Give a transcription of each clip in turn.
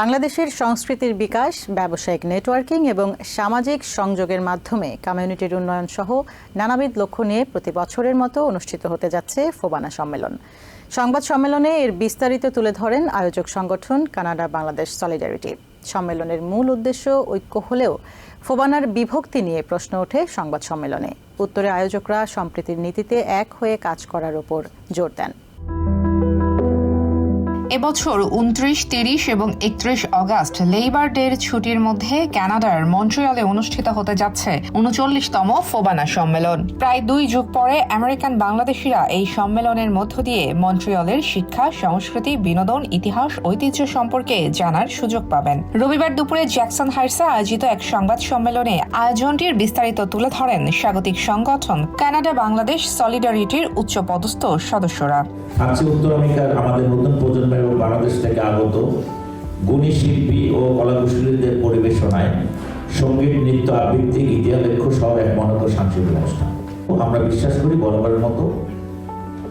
বাংলাদেশের সংস্কৃতির বিকাশ, ব্যবসায়িক নেটওয়ার্কিং এবং সামাজিক সংযোগের মাধ্যমে কমিউনিটির উন্নয়ন সহ নানাবিধ লক্ষ্য নিয়ে প্রতি বছরের মতো অনুষ্ঠিত হতে যাচ্ছে ফোবানা সম্মেলন। সংবাদ সম্মেলনে এর বিস্তারিত তুলে ধরেন আয়োজক সংগঠন কানাডা বাংলাদেশ সলিডারিটি সম্মেলনের মূল উদ্দেশ্য ঐক্য হলেও ফোবানার বিভক্তি নিয়ে প্রশ্ন ওঠে সংবাদ সম্মেলনে। উত্তরে আয়োজকরা সম্প্রীতির নীতিতে এক হয়ে কাজ করার ওপর জোর দেন। এবছর উনত্রিশ, তিরিশ এবং একত্রিশ অগাস্ট লেবার ডের ছুটির মধ্যে কানাডার মন্ট্রিয়ালে অনুষ্ঠিত হতে যাচ্ছে উনচল্লিশতম ফোবানা সম্মেলন। প্রায় দুই যুগ পরে আমেরিকান বাংলাদেশিরা এই সম্মেলনের মধ্য দিয়ে মন্ট্রিয়ালের শিক্ষা, সংস্কৃতি, বিনোদন, ইতিহাস, ঐতিহ্য সম্পর্কে জানার সুযোগ পাবেন। রবিবার দুপুরে জ্যাকসন হাইটসে আয়োজিত এক সংবাদ সম্মেলনে আয়োজনটির বিস্তারিত তুলে ধরেন স্বাগতিক সংগঠন কানাডা বাংলাদেশ সলিডারিটির উচ্চপদস্থ সদস্যরা। আমাদের নতুন প্রজন্ম এবং বাংলাদেশ থেকে আগত গুণী শিল্পী ও কলাকুশলীদের পরিবেশনায় সংগীত নৃত্য আবৃত্তি ইতিহাস লেখ্য সহ এক মনত সাংস্কৃতিক অনুষ্ঠান। আমরা বিশ্বাস করি বরাবরের মতো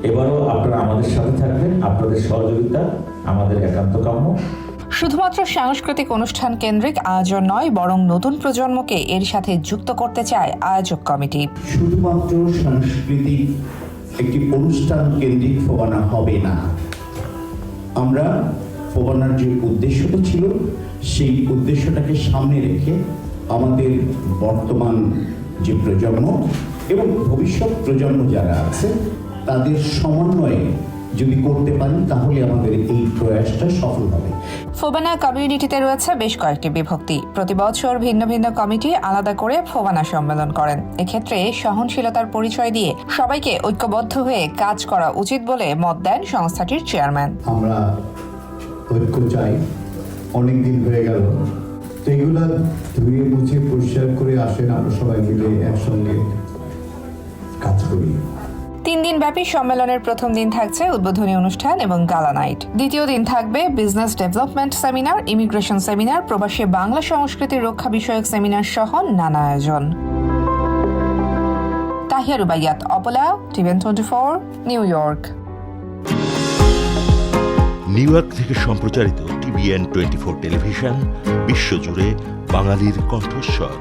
এবারও আপনারা আমাদের সাথে থাকবেন আপনাদের সহযোগিতা আমাদের একান্ত কাম্য। শুধুমাত্র সাংস্কৃতিক অনুষ্ঠান কেন্দ্রিক আয়োজন নয় বরং নতুন প্রজন্মকে এর সাথে যুক্ত করতে চায় আয়োজক কমিটি। শুধুমাত্র সাংস্কৃতিক একটি অনুষ্ঠান কেন্দ্রিক ফোবানা হবে না। আমরা ফোবানার যে উদ্দেশ্যটা ছিল, সেই উদ্দেশ্যটাকে সামনে রেখে আমাদের বর্তমান যে প্রজন্ম এবং ভবিষ্যৎ প্রজন্ম যারা আছে, তাদের সমন্বয়ে যদি করতে পারি তাহলে আমাদের এই প্রয়াসটা সফল হবে। ফোবানা কমিউনিটিতে রয়েছে বেশ কয়েকটি বিভক্তি। প্রতি বছর ভিন্ন ভিন্ন কমিটি আলাদা করে ফোবানা সম্মেলন করেন। এক্ষেত্রে সহনশীলতার পরিচয় দিয়ে সবাইকে ঐক্যবদ্ধ হয়ে কাজ করা উচিত বলে মত দেন সংস্থাটির চেয়ারম্যান। আমরা ঐক্য চাই। অনেক দিন হয়ে গেল। তো এগুলা ধুয়ে মুছে পরিষ্কার করে আসেন আমরা সবাই মিলে একসঙ্গে কাজ করি। তিন দিন ব্যাপী সম্মেলনের প্রথম দিন থাকছে উদ্বোধনী অনুষ্ঠান এবং গালা নাইট। দ্বিতীয় দিন থাকবে business development seminar immigration seminar প্রবাসী বাংলা সংস্কৃতি রক্ষা বিষয়ক সেমিনার সহ নানা আয়োজন। তাহিয়া রুবাইয়াত, অপলা TBN twenty four, New York. New York থেকে সম্প্রচারিত টিভিএন টোয়েন্টি ফোর টেলিভিশন বিশ্বজুড়ে বাঙালির কণ্ঠস্বর।